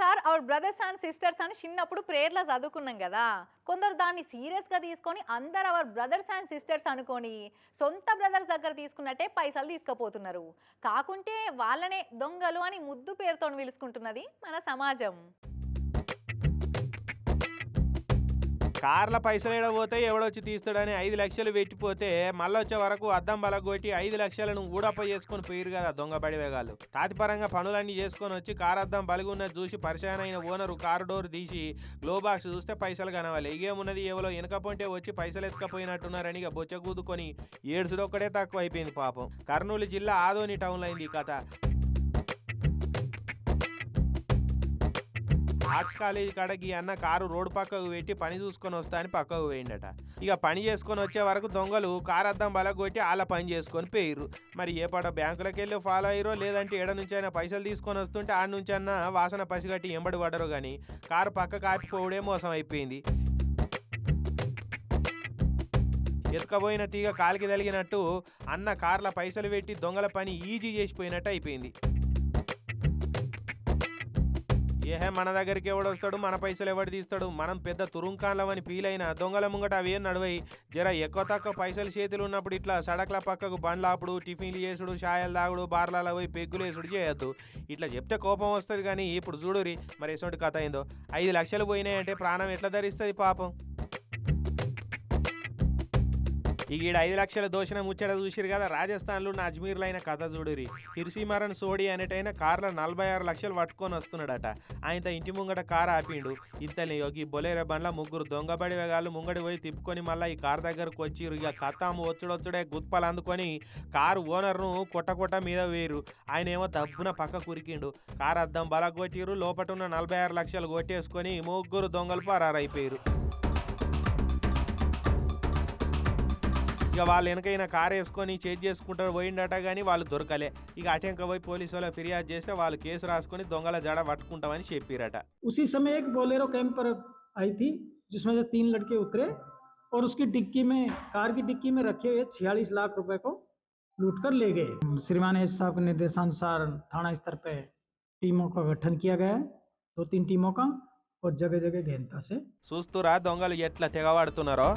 Prayers are our brothers and sisters అని చిన్నప్పుడు ప్రేయర్లో చదువుకున్నాం కదా. కొందరు దాన్ని సీరియస్గా తీసుకొని అందరు అవర్ బ్రదర్స్ అండ్ సిస్టర్స్ అనుకొని సొంత బ్రదర్స్ దగ్గర తీసుకున్నట్టే పైసలు తీసుకుపోతున్నారు. కాకుంటే వాళ్ళనే దొంగలు అని ముద్దు పేరుతో పిలుచుకుంటున్నది మన సమాజం. కార్ల పైసలు ఏడ పోతే ఎవడొచ్చి తీస్తాడని ఐదు లక్షలు పెట్టిపోతే మళ్ళీ వచ్చే వరకు అద్దం బలగొట్టి ఐదు లక్షలను ఊడప్ప చేసుకొని పోయిరు కదా దొంగ బడివేగాళ్ళు తాతిపరంగా పనులన్నీ చేసుకొని వచ్చి కారు అద్దం బలిగున్నది చూసి పరిచయం అయిన ఓనరు కారు డోర్ తీసి గ్లో బాక్స్ చూస్తే పైసలు కనవాలి. ఇగేమున్నది ఎవరో వెనకపోతే వచ్చి పైసలు ఎత్తుకపోయినట్టున్నారని ఇక బొచ్చ కూదుకొని ఏడుసుడు ఒక్కడే తక్కువ అయిపోయింది పాపం. కర్నూలు జిల్లా ఆదోని టౌన్లో అయింది ఈ కథ. ఆర్ట్స్ కాలేజీ కాడకి అన్న కారు రోడ్డు పక్కకు పెట్టి పని చూసుకొని వస్తా అని పక్కకు పోయిండట. ఇక పని చేసుకొని వచ్చే వరకు దొంగలు కారు అద్దం బలగొట్టి వాళ్ళ పని చేసుకొని పోయిర్రు. మరి ఏ పాట బ్యాంకులకు వెళ్ళి ఫాలో అయ్యారో లేదంటే ఎడ నుంచి అయినా పైసలు తీసుకొని వస్తుంటే ఆడ నుంచి అన్న వాసన పసిగట్టి ఎంబడి పడరు కానీ కారు పక్క కాపిపోవడే మోసం అయిపోయింది. ఎత్తుకపోయిన తీగ కాలికి తగిలినట్టు అన్న కార్ల పైసలు పెట్టి దొంగల పని ఈజీ చేసిపోయినట్టు అయిపోయింది. ఏహే మన దగ్గరికి ఎవడు వస్తాడు మన పైసలు ఎవడు తీస్తాడు? మనం పెద్ద తురుంకాన్లవని ఫీల్ అయిన దొంగల ముంగట అవేం నడువై జర ఎక్కువ తక్కువ పైసలు చేతులు ఉన్నప్పుడు ఇట్లా సడక్ల పక్కకు బండ్లాపుడు టిఫిన్లు చేసుడు షాయలు తాగుడు బార్లలో పోయి పెగ్గులు వేసుడు చేయొద్దు. ఇట్లా చెప్తే కోపం వస్తుంది కానీ ఇప్పుడు చూడురి మరి ఎటువంటి కథ అయిందో ఐదు లక్షలు పోయినాయంటే ప్రాణం ఎట్లా ధరిస్తుంది పాపం? ఈడ ఐదు లక్షల దోషణ ముచ్చట చూసిరు కదా రాజస్థాన్లో ఉన్న అజ్మీర్లో అయిన కథ చూడురి హిర్సిమరన్ సోడి అనేటైన కార్లో నలభై ఆరు లక్షలు పట్టుకొని వస్తున్నాడట. ఆయనతో ఇంటి ముంగట కారు ఆపిండు. ఇంతని ఈ బొలేరే బండ్ల ముగ్గురు దొంగబడి వేగాళ్ళు ముంగడి పోయి తిప్పుకొని మళ్ళీ ఈ కారు దగ్గరకు వచ్చి ఇక కత్తాము వచ్చుడొచ్చుడే గుత్పలు అందుకొని కారు ఓనర్ను కొట్ట కొట్ట మీద వేరు ఆయన ఏమో దబ్బున పక్క కురికిండు. కారు అద్దం బల కొట్టిరు లోపట ఉన్న నలభై ఆరు లక్షలు కొట్టేసుకొని ముగ్గురు దొంగలు పరారైపోయారు ఇక వాళ్ళు వెనకైనా కారు వేసుకొని చేజ్ చేసుకుంటారు పోయిండట కానీ వాళ్ళు దొరకలే ఇక అటెంక పోయి పోలీసు వాళ్ళకి ఫిర్యాదు చేస్తే వాళ్ళు కేసు రాసుకొని దొంగల జడ పట్టుకుంటామని చెప్పిరట उसी समय एक बोलेरो कैंप पर आई थी जिसमें से तीन लड़के उतरे और उसकी डिक्की में कार की डिक्की में रखे हुए छियालीस लाख रुपए को लूट कर ले गए श्रीमान एस साहब के निर्देशानुसार थाना स्तर पे टीमों का गठन किया गया है दो तीन टीमों का और जगह जगह गहनता से చూస్తురా దొంగలు ఎట్లా తెగబడుతున్నారో